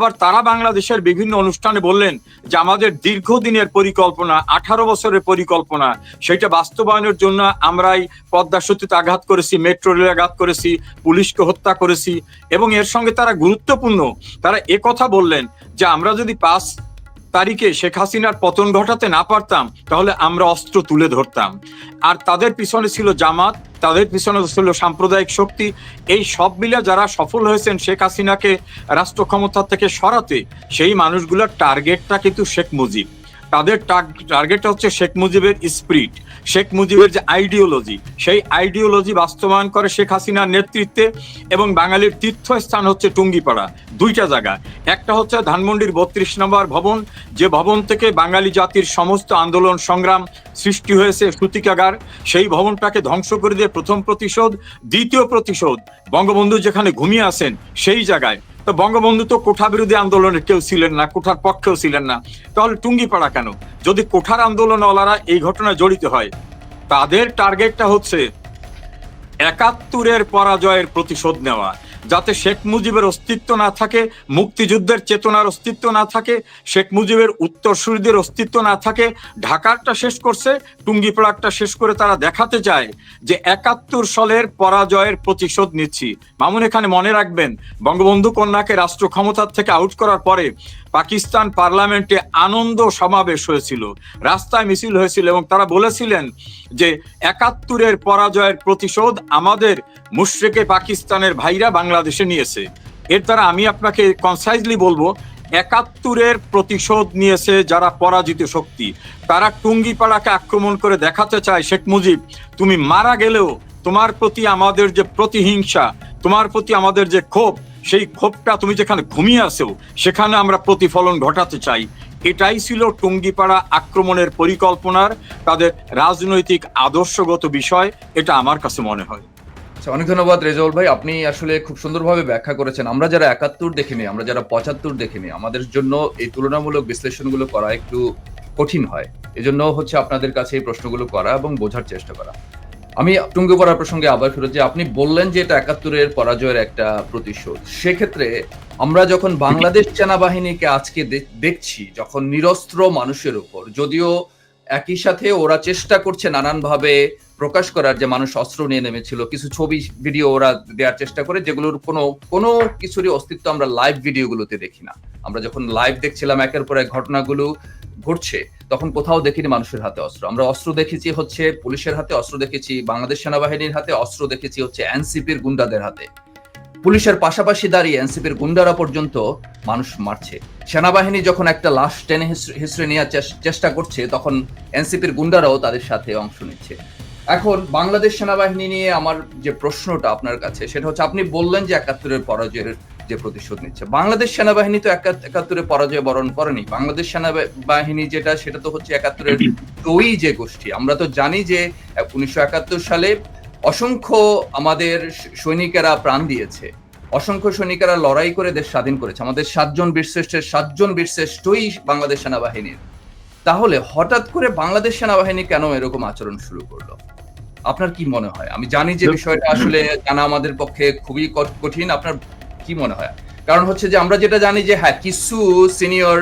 আবার তারা বাংলাদেশের বিভিন্ন অনুষ্ঠানে বললেন যে আমাদের দীর্ঘদিনের পরিকল্পনা, আঠারো বছরের পরিকল্পনা, সেটা বাস্তবায়নের জন্য আমরাই পদ্মা সেতুতে আঘাত করেছি, মেট্রো রেল আঘাত করেছি, পুলিশকে হত্যা করেছি এবং এর সঙ্গে তারা গুরুত্বপূর্ণ, তারা কথা বললেন যে আমরা যদি পাঁচ তারিখে শেখ হাসিনার পতন ঘটাতে না পারতাম, তাহলে আমরা অস্ত্র তুলে ধরতাম। আর তাদের পিছনে ছিল জামাত, তাদের পিছনে ছিল সাম্প্রদায়িক শক্তি। এই সব মিলে যারা সফল হয়েছেন শেখ হাসিনাকে রাষ্ট্র ক্ষমতা থেকে সরাতে, সেই মানুষগুলোর টার্গেটটা কিন্তু শেখ মুজিব। তাদের টার্গেটটা হচ্ছে শেখ মুজিবের স্পিরিট শেখ মুজিবের যে আইডিওলজি সেই আইডিওলজি বাস্তবায়ন করে শেখ হাসিনার নেতৃত্বে এবং বাঙালির তীর্থস্থান হচ্ছে টুঙ্গিপাড়া, দুইটা জায়গা। একটা হচ্ছে ধানমন্ডির বত্রিশ নম্বর ভবন, যে ভবন থেকে বাঙালি জাতির সমস্ত আন্দোলন সংগ্রাম সৃষ্টি হয়েছে সুতিকাগার। সেই ভবনটাকে ধ্বংস করে দিয়ে প্রথম প্রতিশোধ, দ্বিতীয় প্রতিশোধ। বঙ্গবন্ধু যেখানে ঘুমিয়ে আছেন, সেই জায়গায় তো বঙ্গবন্ধু তো কোঠা বিরোধী আন্দোলনের কেউ ছিলেন না, কোঠার পক্ষেও ছিলেন না। তাহলে টুঙ্গি পাড়া কেন? যদি কোঠার আন্দোলনওয়ালারা এই ঘটনায় জড়িত হয়, তাদের টার্গেটটা হচ্ছে একাত্তরের পরাজয়ের প্রতিশোধ নেওয়া। যাতে শেখ মুজিবের অস্তিত্ব না থাকে, মুক্তিযুদ্ধের চেতনার অস্তিত্ব না থাকে, শেখ মুজিবের উত্তরসূরিদের অস্তিত্ব না থাকে, ঢাকারটা শেষ করছে, টুঙ্গিপাড়ারটা শেষ করে তারা দেখাতে চায় যে একাত্তর সালের পরাজয়ের প্রতিশোধ নিচ্ছি। মামুন, এখানে মনে রাখবেন, বঙ্গবন্ধু কন্যাকে রাষ্ট্র ক্ষমতার থেকে আউট করার পরে পাকিস্তান পার্লামেন্টে আনন্দ সমাবেশ হয়েছিল, রাস্তায় মিছিল হয়েছিল এবং তারা বলেছিলেন যে, একাত্তরের পরাজয়ের প্রতিশোধ আমাদের মুশ্রেকে পাকিস্তানের ভাইরা বাংলাদেশে নিয়েছে। এর দ্বারা আমি আপনাকে কনসাইজলি বলব, একাত্তরের প্রতিশোধ নিয়েছে যারা পরাজিত শক্তি। তারা টুঙ্গিপাড়াকে আক্রমণ করে দেখাতে চায় শেখ মুজিব, তুমি মারা গেলেও তোমার প্রতি আমাদের যে প্রতিহিংসা, তোমার প্রতি আমাদের যে ক্ষোভ, সেই ক্ষোভটা তুমি যেখানে ঘুমিয়ে আসো সেখানে আমরা প্রতিফলন ঘটাতে চাই। এটাই ছিল টুঙ্গিপাড়া আক্রমণের পরিকল্পনার তাদের রাজনৈতিক আদর্শগত বিষয়, এটা আমার কাছে মনে হয়। আচ্ছা অনেক ধন্যবাদ রেজাউল ভাই। আপনি আসলে খুব সুন্দরভাবে ব্যাখ্যা করেছেন। আমরা যারা একাত্তর দেখিনি, আমরা যারা পঁচাত্তর দেখিনি, আমাদের জন্য এই তুলনামূলক বিশ্লেষণগুলো করা একটু কঠিন হয়। এজন্য হচ্ছে আপনাদের কাছে এই প্রশ্নগুলো করা এবং বোঝার চেষ্টা করা। আমি টুঙ্গি পড়ার প্রসঙ্গে আবার ফেরত যে আপনি বললেন যে এটা একাত্তরের পরাজয়ের একটা প্রতিশোধ। সেক্ষেত্রে আমরা যখন বাংলাদেশ সেনাবাহিনীকে আজকে দেখছি, যখন নিরস্ত্র মানুষের উপর, যদিও একই সাথে ওরা চেষ্টা করছে নানানভাবে প্রকাশ করার যে মানুষ অস্ত্র নিয়ে নেমেছিল। কিছু ছবি ভিডিও ওরা দেওয়ার চেষ্টা করে, যেগুলোর কোনো কোনো কিছুরই অস্তিত্ব আমরা লাইভ ভিডিওগুলোতে দেখি না। আমরা যখন লাইভ দেখছিলাম একের পর এক ঘটনাগুলো ঘটছে, তখন কোথাও দেখিনি মানুষের হাতে অস্ত্র। আমরা অস্ত্র দেখেছি হচ্ছে পুলিশের হাতে, অস্ত্র দেখেছি বাংলাদেশ সেনাবাহিনীর হাতে, অস্ত্র দেখেছি হচ্ছে এনসিপির গুন্ডাদের হাতে। পুলিশের পাশাপাশি দাঁড়িয়ে এনসিপির গুন্ডারা পর্যন্ত মানুষ মারছে। সেনাবাহিনী যখন একটা লাশ টেনে হিসড়ে- নেওয়ার চেষ্টা করছে, তখন এনসিপির গুন্ডারাও তাদের সাথে অংশ নিচ্ছে। এখন বাংলাদেশ সেনাবাহিনী নিয়ে আমার যে প্রশ্নটা আপনার কাছে, সেটা হচ্ছে আপনি বললেন যে একাত্তরের পরাজয়ের যে প্রতিশোধ নিচ্ছে। বাংলাদেশ সেনাবাহিনী তো একা- একাত্তরে পরাজয় বরণ করেনি। বাংলাদেশ সেনাবাহিনী যেটা, সেটা তো হচ্ছে একাত্তরের ওই যে গোষ্ঠী। আমরা তো জানি যে উনিশশো একাত্তর সালে অসংখ্য আমাদের সৈনিকেরা প্রাণ দিয়েছে। অসংখ্য সৈনিকেরা লড়াই করে দেশ স্বাধীন করেছে। আমাদের সাতজন বীরশ্রেষ্ঠের সাতজন বীরশ্রেষ্ঠই বাংলাদেশ সেনাবাহিনীর। তাহলে হঠাৎ করে বাংলাদেশ সেনাবাহিনী কেন এরকম আচরণ শুরু করল? আপনার কি মনে হয়? আমি জানি যে বিষয়টা আসলে জানা আমাদের পক্ষে খুবই কঠিন। আপনার কি মনে হয়? কারণ হচ্ছে যে আমরা যেটা জানি যে হ্যাঁ কিছু সিনিয়র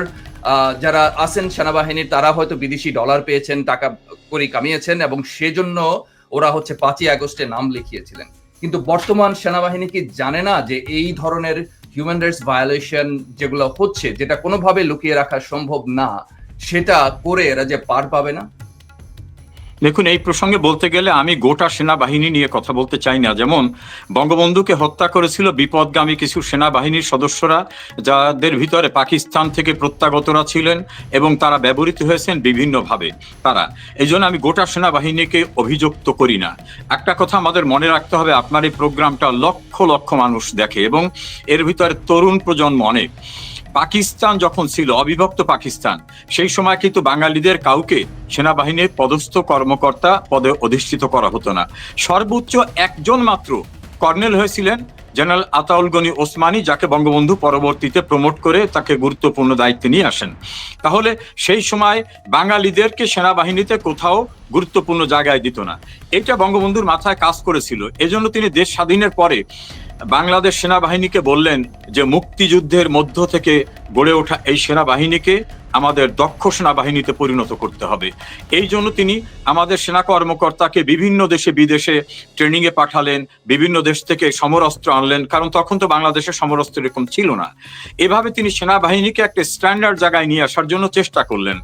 যারা আছেন সেনাবাহিনীর তারা হয়তো বিদেশি ডলার পেয়েছেন টাকা করি কামিয়েছেন এবং সেজন্য ওরা হচ্ছে পাঁচই আগস্টে নাম লিখিয়েছিলেন। কিন্তু বর্তমান সেনাবাহিনী কি জানে না যে এই ধরনের হিউম্যান রাইটস ভায়োলেশন যেগুলো হচ্ছে, যেটা কোনোভাবে লুকিয়ে রাখা সম্ভব না, সেটা করে এরা যে পার পাবে না? দেখুন, এই প্রসঙ্গে বলতে গেলে আমি গোটা সেনাবাহিনী নিয়ে কথা বলতে চাই না। যেমন, বঙ্গবন্ধুকে হত্যা করেছিল বিপদগামী কিছু সেনাবাহিনীর সদস্যরা, যাদের ভিতরে পাকিস্তান থেকে প্রত্যাগতরা ছিলেন এবং তারা ব্যবহৃত হয়েছেন বিভিন্নভাবে। তারা এই জন্য আমি গোটা সেনাবাহিনীকে অভিযুক্ত করি না। একটা কথা আমাদের মনে রাখতে হবে, আপনার এই প্রোগ্রামটা লক্ষ লক্ষ মানুষ দেখে এবং এর ভিতরে তরুণ প্রজন্ম অনেক। পাকিস্তান যখন ছিল অবিভক্ত পাকিস্তান, সেই সময় কিন্তু বাঙালিদের কাউকে সেনাবাহিনীর পদস্থ কর্মকর্তা পদে অধিষ্ঠিত করা হতো না। সর্বোচ্চ একজন মাত্র কর্নেল হয়েছিলেন জেনারেল আতাউল গনি ওসমানী, যাকে বঙ্গবন্ধু পরবর্তীতে প্রমোট করে তাকে গুরুত্বপূর্ণ দায়িত্বে নিয়ে আসেন। তাহলে সেই সময় বাঙালিদেরকে সেনাবাহিনীতে কোথাও গুরুত্বপূর্ণ জায়গায় দিত না। এটা বঙ্গবন্ধুর মাথায় কাজ করেছিল। এজন্য তিনি দেশ স্বাধীনের পরে বাংলাদেশ সেনাবাহিনীকে বললেন যে মুক্তিযুদ্ধের মধ্য থেকে গড়ে ওঠা এই সেনাবাহিনীকে আমাদের দক্ষ সেনাবাহিনীতে পরিণত করতে হবে। এই জন্য তিনি আমাদের সেনা কর্মকর্তাকে বিভিন্ন দেশে বিদেশে ট্রেনিং এ পাঠালেন, বিভিন্ন দেশ থেকে সমরাস্ত্র আনলেন, কারণ তখন তো বাংলাদেশে সমরাস্ত্র এরকম ছিল না। এভাবে তিনি সেনাবাহিনীকে একটা স্ট্যান্ডার্ড জায়গায় নিয়ে আসার জন্য চেষ্টা করলেন।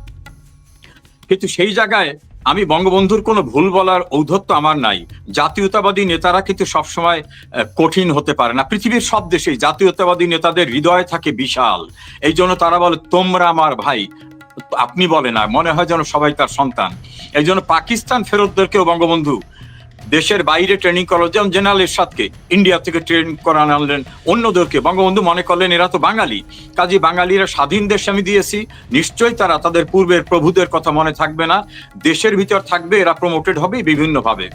কিন্তু সেই জায়গায় আমি বঙ্গবন্ধুর কোনো ভুল বলার ঔদ্ধত্য আমার নাই। জাতীয়তাবাদী নেতারা কিন্তু সবসময় কঠিন হতে পারে না। পৃথিবীর সব দেশেই জাতীয়তাবাদী নেতাদের হৃদয় থাকে বিশাল। এই জন্য তারা বলে, তোমরা আমার ভাই। আপনি বলে না মনে হয় যেন সবাই তার সন্তান। এই জন্য পাকিস্তান ফেরতদেরকেও বঙ্গবন্ধু দেশের বাইরে ট্রেনিং করার যেমন জেনারেল এরশাদকে ইন্ডিয়া থেকে ট্রেনিং করান আনলেন, অন্যদেরকে। বঙ্গবন্ধু মনে করলেন, এরা তো বাঙালি। কাজী বাঙালিরা স্বাধীন দেশ আমি দিয়েছি। নিশ্চয়ই তারা তাদের পূর্বের প্রভুদের কথা মনে থাকবে না। দেশের ভিতর থাকবে, এরা প্রমোটেড হবে বিভিন্নভাবে।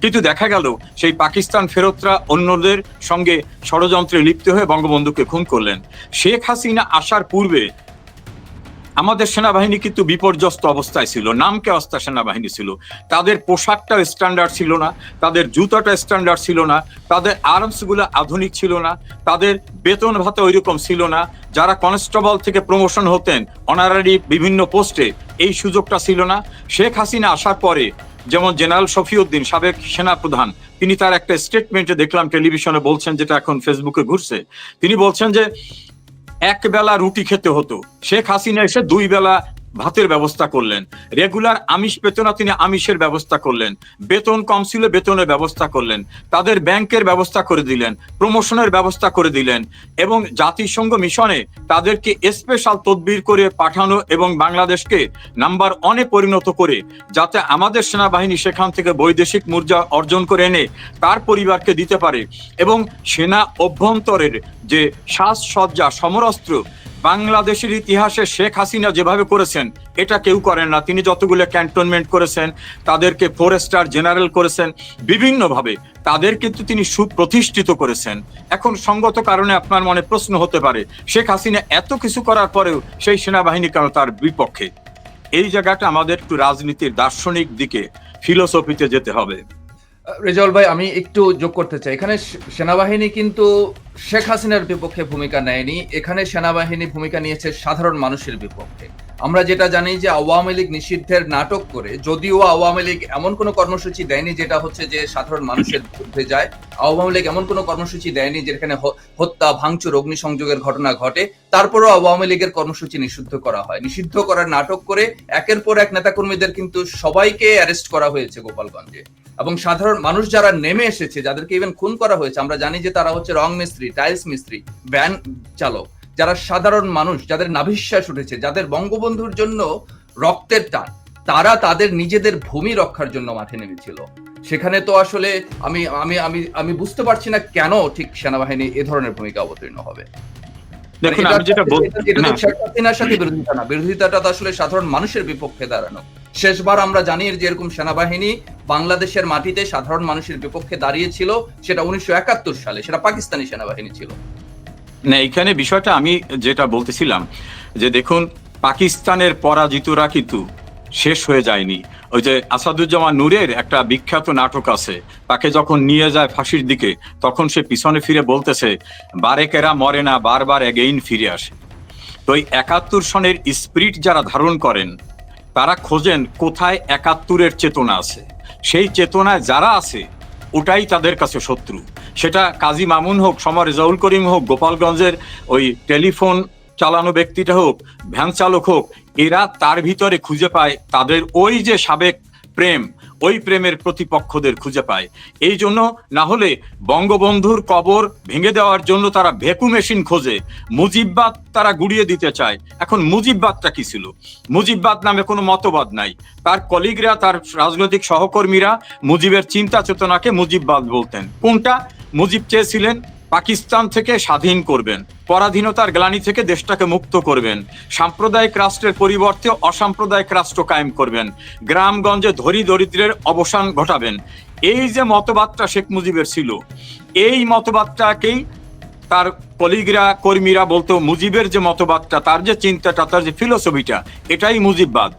কিন্তু দেখা গেল, সেই পাকিস্তান ফেরতরা অন্যদের সঙ্গে ষড়যন্ত্রে লিপ্ত হয়ে বঙ্গবন্ধুকে খুন করলেন। শেখ হাসিনা আসার পূর্বে আমাদের সেনাবাহিনী কিন্তু বিপর্যস্ত অবস্থায় ছিল, নামকে অস্তা সেনাবাহিনী ছিল। তাদের পোশাকটা স্ট্যান্ডার্ড ছিল না, তাদের জুতাটা স্ট্যান্ডার্ড ছিল না, তাদের আর্মসগুলো আধুনিক ছিল না, তাদের বেতন ভাতা ওইরকম ছিল না। যারা কনস্টেবল থেকে প্রমোশন হতেন অনারারি বিভিন্ন পোস্টে এই সুযোগটা ছিল না। শেখ হাসিনা আসার পরে যেমন জেনারেল শফিউদ্দিন সাবেক সেনাপ্রধান, তিনি তার একটা স্টেটমেন্টে দেখলাম টেলিভিশনে বলছেন, যেটা এখন ফেসবুকে ঘুরছে। তিনি বলছেন যে এক বেলা রুটি খেতে হতো। শেখ হাসিনা এসে দুই বেলা ভাতের ব্যবস্থা করলেন। রেগুলার আমিষ পেত না তিনি আমিষের ব্যবস্থা করলেন। বেতন কম ছিল, বেতনের ব্যবস্থা করলেন। তাদের ব্যাংকের ব্যবস্থা করে দিলেন, প্রমোশনের ব্যবস্থা করে দিলেন এবং জাতিসংঘ মিশনে তাদেরকে স্পেশাল তদবির করে পাঠানো এবং বাংলাদেশকে নাম্বার অনে পরিণত করে, যাতে আমাদের সেনাবাহিনী সেখান থেকে বৈদেশিক মুদ্রা অর্জন করে এনে তার পরিবারকে দিতে পারে এবং সেনা অভ্যন্তরের যে সাজসজ্জা, সমরাস্ত্র বাংলাদেশের ইতিহাসে শেখ হাসিনা যেভাবে করেছেন, এটা কেউ করেন না। তিনি যতগুলো ক্যান্টনমেন্ট করেছেন, তাদেরকে ফোর স্টার জেনারেল করেছেন, বিভিন্নভাবে তাদের কিন্তু তিনি সুপ্রতিষ্ঠিত করেছেন। এখন সঙ্গত কারণে আপনার মনে প্রশ্ন হতে পারে, শেখ হাসিনা এত কিছু করার পরেও সেই সেনাবাহিনী কেন তার বিপক্ষে? এই জায়গাটা আমাদের একটু রাজনীতির দার্শনিক দিকে, ফিলোসফিতে যেতে হবে। রেজাউল ভাই, আমি একটু যোগ করতে চাই। এখানে সেনাবাহিনী কিন্তু শেখ হাসিনার বিপক্ষে ভূমিকা নেয়নি। এখানে সেনাবাহিনী ভূমিকা নিয়েছে সাধারণ মানুষের বিপক্ষে। আমরা যেটা জানি যে আওয়ামী লীগ নিষিদ্ধের নাটক করে, যদিও আওয়ামী লীগ এমন কোনো কর্মসূচি দেয়নি যেটা হচ্ছে যে সাধারণ মানুষের বিরুদ্ধে যায়, আওয়ামী লীগ এমন কোনো কর্মসূচি দেয়নি যেখানে হত্যা, ভাঙচুর, অগ্নিসংযোগের ঘটনা ঘটে, তারপরেও আওয়ামী লীগের কর্মসূচি নিষিদ্ধ করা হয়। নিষিদ্ধ করার নাটক করে একের পর এক নেতাকর্মীদের কিন্তু সবাইকে অ্যারেস্ট করা হয়েছে গোপালগঞ্জে। এবং সাধারণ মানুষ যারা নেমে এসেছে, যাদেরকে ইভেন খুন করা হয়েছে, আমরা জানি যে তারা হচ্ছে রং মিস্ত্রি টাইলস মিস্ত্রি ভ্যান চালক। যারা সাধারণ মানুষ যাদের নাভিশ্বাস উঠেছে যাদের বঙ্গবন্ধুর জন্য রক্তের টান তারা তাদের নিজেদের ভূমি রক্ষার জন্য মাঠে নেমেছিল। সেখানে তো আসলে আমি আমি আমি আমি বুঝতে পারছি না কেন ঠিক সেনাবাহিনী এ ধরনের ভূমিকা অবতীর্ণ হবে। দেখুন মানে আমি যেটা সাথে বিরোধিতা না। বিরোধিতাটা তো আসলে সাধারণ মানুষের বিপক্ষে দাঁড়ানো। শেষবার আমরা জানি যে এরকম সেনাবাহিনী বাংলাদেশের মাটিতে সাধারণ মানুষের বিপক্ষে দাঁড়িয়েছিল সেটা উনিশশো একাত্তর সালে সেটা পাকিস্তানি সেনাবাহিনী ছিল। না, এখানে বিষয়টা আমি যেটা বলতেছিলাম, যে দেখুন, পাকিস্তানের পরাজিতরা কিন্তু শেষ হয়ে যায়নি। ওই যে আসাদুজ্জামান নূরের একটা বিখ্যাত নাটক আছে, তাকে যখন নিয়ে যায় ফাঁসির দিকে, তখন সে পিছনে ফিরে বলতেছে, বারেকেরা মরে না, বারবার এগেইন ফিরে আসে। তো এই একাত্তর সনের স্পিরিট যারা ধারণ করেন, তারা খোঁজেন কোথায় একাত্তরের চেতনা আছে। সেই চেতনায় যারা আছে, ওটাই তাদের কাছে শত্রু। সেটা কাজী মামুন হোক, সমর রেজাউল করিম হোক, গোপালগঞ্জের ওই টেলিফোন চালানো ব্যক্তিটা হোক, ভ্যান চালক হোক, এরা তার ভিতরে খুঁজে পায়, তাদের ওই যে সাবেক প্রেম, ওই প্রেমের প্রতিপক্ষদের খুঁজে পায়। এই জন্য না হলে বঙ্গবন্ধুর কবর ভেঙে দেওয়ার জন্য তারা ভেকু মেশিন খোঁজে। মুজিববাদ তারা গুড়িয়ে দিতে চায়। এখন মুজিববাদটা কি ছিল? মুজিববাদ নামে কোনো মতবাদ নাই। তার কলিগরা, তার রাজনৈতিক সহকর্মীরা মুজিবের চিন্তা চেতনাকে মুজিববাদ বলতেন। কোনটা? মুজিব চেয়েছিলেন পাকিস্তান থেকে স্বাধীন করবেন, পরাধীনতার গ্লানি থেকে দেশটাকে মুক্ত করবেন, সাম্প্রদায়িক রাষ্ট্রের পরিবর্তে অসাম্প্রদায়িক রাষ্ট্র কায়েম করবেন, গ্রামগঞ্জে ধরি দরিদ্রের অবসান ঘটাবেন। এই যে মতবাদটা শেখ মুজিবের ছিল, এই মতবাদটাকেই তার কলিগরা, কর্মীরা বলতো, মুজিবের যে মতবাদটা, তার যে চিন্তাটা, তার যে ফিলোসফিটা এটাই মুজিববাদ।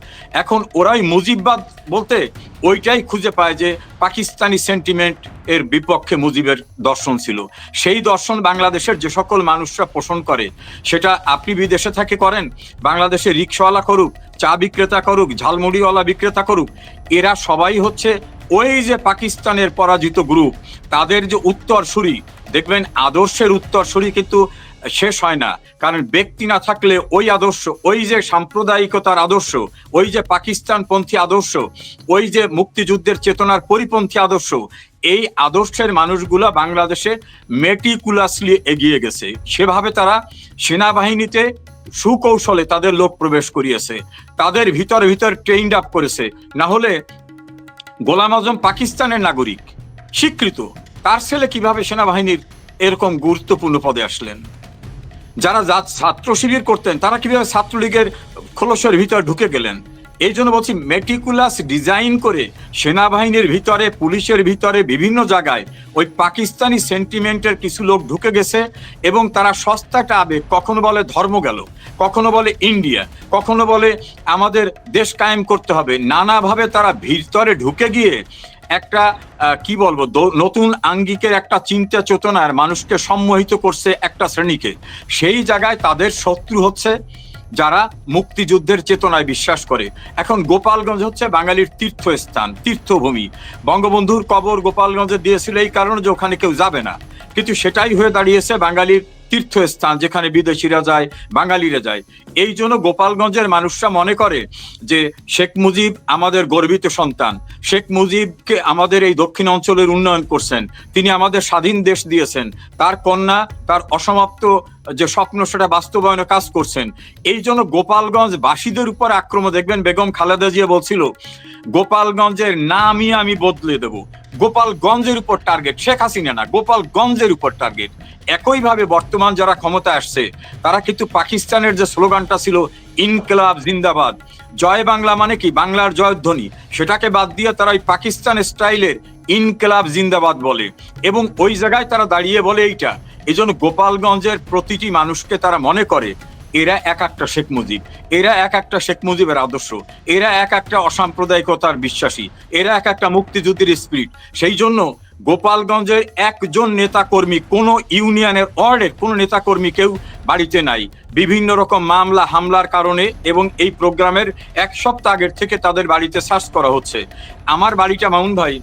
এখন ওরাই মুজিববাদ বলতে ওইটাই খুঁজে পায় যে পাকিস্তানি সেন্টিমেন্ট এর বিপক্ষে মুজিবের দর্শন ছিল। সেই দর্শন বাংলাদেশের যে সকল মানুষরা পোষণ করে, সেটা আপনি বিদেশে থেকে করেন, বাংলাদেশে রিক্সাওয়ালা করুক, চা বিক্রেতা করুক, ঝালমুড়িওয়ালা বিক্রেতা করুক, এরা সবাই হচ্ছে ওই যে পাকিস্তানের পরাজিত গ্রুপ, তাদের যে উত্তরসূরি, দেখবেন আদর্শের উত্তরসূরি কিন্তু শেষ হয় না। কারণ ব্যক্তি না থাকলে ওই আদর্শ, ওই যে সাম্প্রদায়িকতার আদর্শ, ওই যে পাকিস্তানপন্থী আদর্শ, ওই যে মুক্তিযুদ্ধের চেতনার পরিপন্থী আদর্শ, এই আদর্শের মানুষগুলা বাংলাদেশে মেটিকুলাসলি এগিয়ে গেছে। সেভাবে তারা সেনাবাহিনীতে সুকৌশলে তাদের লোক প্রবেশ করিয়েছে। তাদের ভিতর ভিতর ট্রেইনড আপ করেছে। না হলে গোলাম আজম পাকিস্তানের নাগরিক। স্বীকৃত। তার ছেলে কীভাবে সেনাবাহিনীর এরকম গুরুত্বপূর্ণ পদে আসলেন? যারা ছাত্র শিবির করতেন, তারা কীভাবে ছাত্রলীগের খোলসের ভিতরে ঢুকে গেলেন? এই জন্য বলছি মেটিকুলাস ডিজাইন করে সেনাবাহিনীর ভিতরে, পুলিশের ভিতরে, বিভিন্ন জায়গায় ওই পাকিস্তানি সেন্টিমেন্টের কিছু লোক ঢুকে গেছে এবং তারা সস্তাটা আবেগ কখনো বলে ধর্ম গেল, কখনো বলে ইন্ডিয়া কখনো বলে আমাদের দেশ কায়েম করতে হবে। নানাভাবে তারা ভিতরে ঢুকে গিয়ে একটা কি বলব নতুন আঙ্গিকের একটা চিন্তা চেতনার মানুষকে সম্মোহিত করছে একটা শ্রেণীকে। সেই জায়গায় তাদের শত্রু হচ্ছে যারা মুক্তিযুদ্ধের চেতনায় বিশ্বাস করে। এখন গোপালগঞ্জ হচ্ছে বাঙালির তীর্থস্থান, তীর্থভূমি। বঙ্গবন্ধুর কবর গোপালগঞ্জে দিয়েছিল এই কারণে যে ওখানে কেউ যাবে না। কিন্তু সেটাই হয়ে দাঁড়িয়েছে বাঙালির তীর্থস্থান যেখানে বিদেশিরা যায়, বাঙালিরা যায়। এই জন্য গোপালগঞ্জের মানুষরা মনে করে যে শেখ মুজিব আমাদের গর্বিত সন্তান। শেখ মুজিবকে আমাদের এই দক্ষিণ অঞ্চলের উন্নয়ন করছেন। তিনি আমাদের স্বাধীন দেশ দিয়েছেন। তার কন্যা, তার অসমাপ্ত যে স্বপ্ন, সেটা বাস্তবায়নে কাজ করছেন। এই জন্য গোপালগঞ্জ বাসীদের উপর আক্রমণ, দেখবেন বেগম খালেদা জিয়া বলছিল, গোপালগঞ্জের নামই আমি বদলে দেব। গোপালগঞ্জের উপর টার্গেট শেখ হাসিনা না, গোপালগঞ্জের উপর টার্গেট একইভাবে বর্তমান যারা ক্ষমতা আসছে, তারা কিন্তু পাকিস্তানের যে স্লোগানটা ছিল, ইনকলাব জিন্দাবাদ। জয় বাংলা মানে কি? বাংলার জয়ধ্বনি। সেটাকে বাদ দিয়ে তারা ওই পাকিস্তান স্টাইলের ইনকলাব জিন্দাবাদ বলে। এবং ওই জায়গায় তারা দাঁড়িয়ে বলে এইটা। এই জন্য গোপালগঞ্জের প্রতিটি মানুষকে তারা মনে করে এরা এক একটা শেখ মুজিব, এরা এক একটা শেখ মুজিবের আদর্শ, এরা এক একটা অসাম্প্রদায়িকতার বিশ্বাসী, এরা এক একটা মুক্তিযুদ্ধের স্পিরিট সেই জন্য গোপালগঞ্জের একজন নেতা কর্মী কোন ইউনিয়নের ওয়ার্ডের কোন নেতা কর্মী কেউ বাড়িতে নাই। বিভিন্ন রকম মামলা, হামলার কারণে এবং এই প্রোগ্রামের এক সপ্তাহ আগের থেকে তাদের বাড়িতে সার্চ করা হচ্ছে। আমার বাড়িটা মামুন ভাই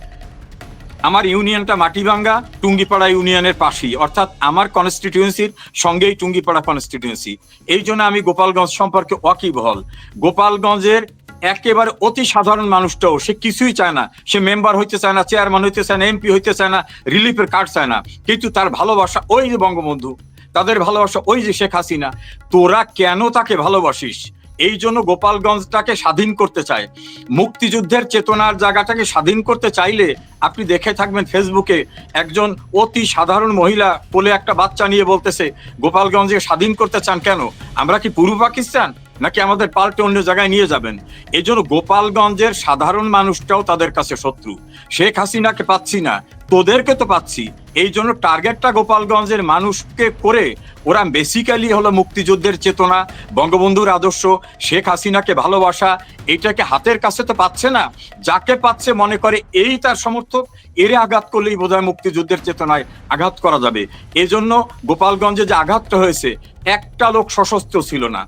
আমার ইউনিয়নটা মাটিভাঙ্গা, টুঙ্গিপাড়া ইউনিয়নের পাশেই। অর্থাৎ আমার কনস্টিটিউয়েন্সির সঙ্গেই টুঙ্গিপাড়া কনস্টিটিউয়েন্সি এই জন্য আমি গোপালগঞ্জ সম্পর্কে ওয়াকিবহল। গোপালগঞ্জের একেবারে অতি সাধারণ মানুষটাও, সে কিছুই চায় না। সে মেম্বার হইতে চায় না চেয়ারম্যান হইতে চায় না এমপি হইতে চায় না রিলিফের কার্ড চায় না। কিন্তু তার ভালোবাসা ওই যে বঙ্গবন্ধু, তাদের ভালোবাসা ওই যে শেখ হাসিনা। তোরা কেন তাকে ভালোবাসিস? এই জন্য গোপালগঞ্জটাকে স্বাধীন করতে চায়। মুক্তিযুদ্ধের চেতনার জায়গাটাকে স্বাধীন করতে চাইলে আপনি দেখে থাকবেন ফেসবুকে, একজন অতি সাধারণ মহিলা কোলে একটা বাচ্চা নিয়ে বলতেছে, গোপালগঞ্জকে স্বাধীন করতে চান কেন? আমরা কি পূর্ব পাকিস্তান? নাকি আমাদের পাল্টে অন্য জায়গায় নিয়ে যাবেন? এই জন্য গোপালগঞ্জের সাধারণ মানুষটাও তাদের কাছে শত্রু। শেখ হাসিনাকে পাচ্ছি না, তোদেরকে তো পাচ্ছি। এই জন্য টার্গেটটা গোপালগঞ্জের মানুষকে করে ওরা বেসিক্যালি হলো মুক্তিযুদ্ধের চেতনা, বঙ্গবন্ধুর আদর্শ, শেখ হাসিনাকে ভালোবাসা এইটাকে হাতের কাছে তো পাচ্ছে না। যাকে পাচ্ছে মনে করে এই তার সমর্থক, এরে আঘাত করলেই বোধহয় মুক্তিযুদ্ধের চেতনায় আঘাত করা যাবে। এজন্য গোপালগঞ্জে যে আঘাতটা হয়েছে, একটা লোক সশস্ত্র ছিল না।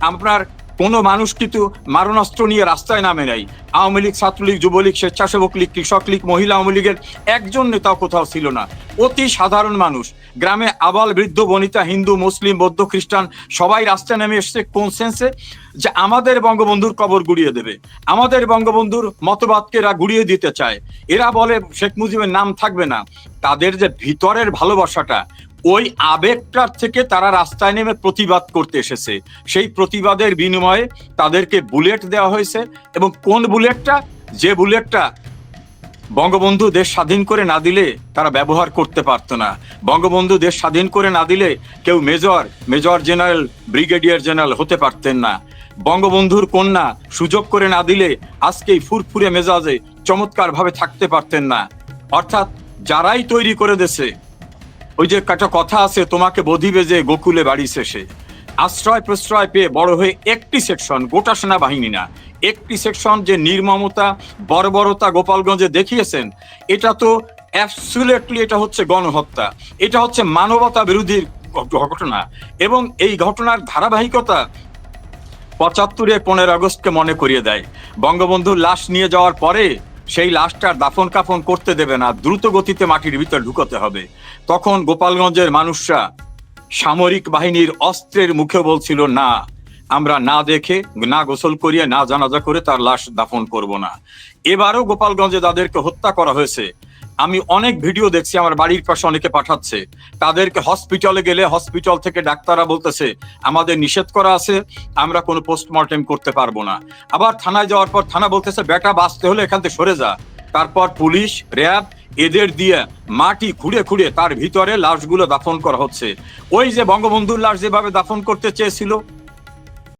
আপনার কোনো মানুষ কিন্তু মারণাস্ত্র নিয়ে রাস্তায় নামে নাই। আওয়ামী লীগ, ছাত্রলীগ, যুবলীগ, স্বেচ্ছাসেবক লীগ, কৃষক লীগ, মহিলা আওয়ামী লীগের একজন নেতাও কোথাও ছিল না। অতি সাধারণ মানুষ। গ্রামে আবাল, বৃদ্ধ, বনিতা, হিন্দু, মুসলিম, বৌদ্ধ, খ্রিস্টান সবাই রাস্তায় নেমে এসছে কোন সেন্সে যে আমাদের বঙ্গবন্ধুর কবর গুড়িয়ে দেবে। আমাদের বঙ্গবন্ধুর মতবাদকে এরা গুড়িয়ে দিতে চায়। এরা বলে শেখ মুজিবের নাম থাকবে না। তাদের যে ভিতরের ভালোবাসাটা ওই আবেগটার থেকে তারা রাস্তায় নেমে প্রতিবাদ করতে এসেছে। সেই প্রতিবাদের বিনিময়ে তাদেরকে বুলেট দেওয়া হয়েছে এবং কোন বুলেটটা? যে বুলেটটা বঙ্গবন্ধু দেশ স্বাধীন করে না দিলে তারা ব্যবহার করতে পারতো না। বঙ্গবন্ধু দেশ স্বাধীন করে না দিলে কেউ major major general, brigadier general হতে পারতেন না। বঙ্গবন্ধুর কন্যা সুযোগ করে না দিলে আজকে এই ফুরফুরে মেজাজে চমৎকারভাবে থাকতে পারতেন না। অর্থাৎ যারাই তৈরি করে দেছে ওই যে একটা কথা আছে, তোমাকে বধিবে যে গোকুলে বাড়ি শেষে। আশ্রয় প্রশ্রয় পেয়ে বড় হয়ে একটি সেকশন গোটা সেনাবাহিনী না, একটি সেকশন যে নির্মমতা, বর্বরতা গোপালগঞ্জে দেখিয়েছেন, এটা তো অ্যাবসুলেটলি এটা হচ্ছে গণহত্যা। এটা হচ্ছে মানবতা বিরোধী ঘটনা। এবং এই ঘটনার ধারাবাহিকতা পঁচাত্তরে পনেরো আগস্টকে মনে করিয়ে দেয়। বঙ্গবন্ধুর লাশ নিয়ে যাওয়ার পরে সেই লাশটার দাফন কাফন করতে দেবে না, দ্রুত গতিতে মাটির ভিতর ঢুকতে হবে। তখন গোপালগঞ্জের মানুষরা সামরিক বাহিনীর অস্ত্রের মুখে বলছিল, না, আমরা না দেখে, না গোসল করিয়ে, না জানাজা করে তার লাশ দাফন করব না। এবারও গোপালগঞ্জে তাদেরকে হত্যা করা হয়েছে। আমি অনেক ভিডিও দেখছি, আমার বাড়ির পাশে অনেকে পাঠাচ্ছে। তাদেরকে হসপিটালে গেলে হসপিটাল থেকে ডাক্তাররা বলতেছে, আমাদের নিষেধ করা আছে, আমরা কোনো পোস্টমর্টেম করতে পারব না। আবার থানায় যাওয়ার পর থানা বলতেছে, বেটা, বাঁচতে হলে এখান থেকে সরে যা। তারপর পুলিশ, র্যাব, এদের দিয়ে মাটি খুঁড়ে খুঁড়ে তার ভিতরে লাশগুলো দাফন করা হচ্ছে। ওই যে বঙ্গবন্ধুর লাশ যেভাবে দাফন করতে চেয়েছিল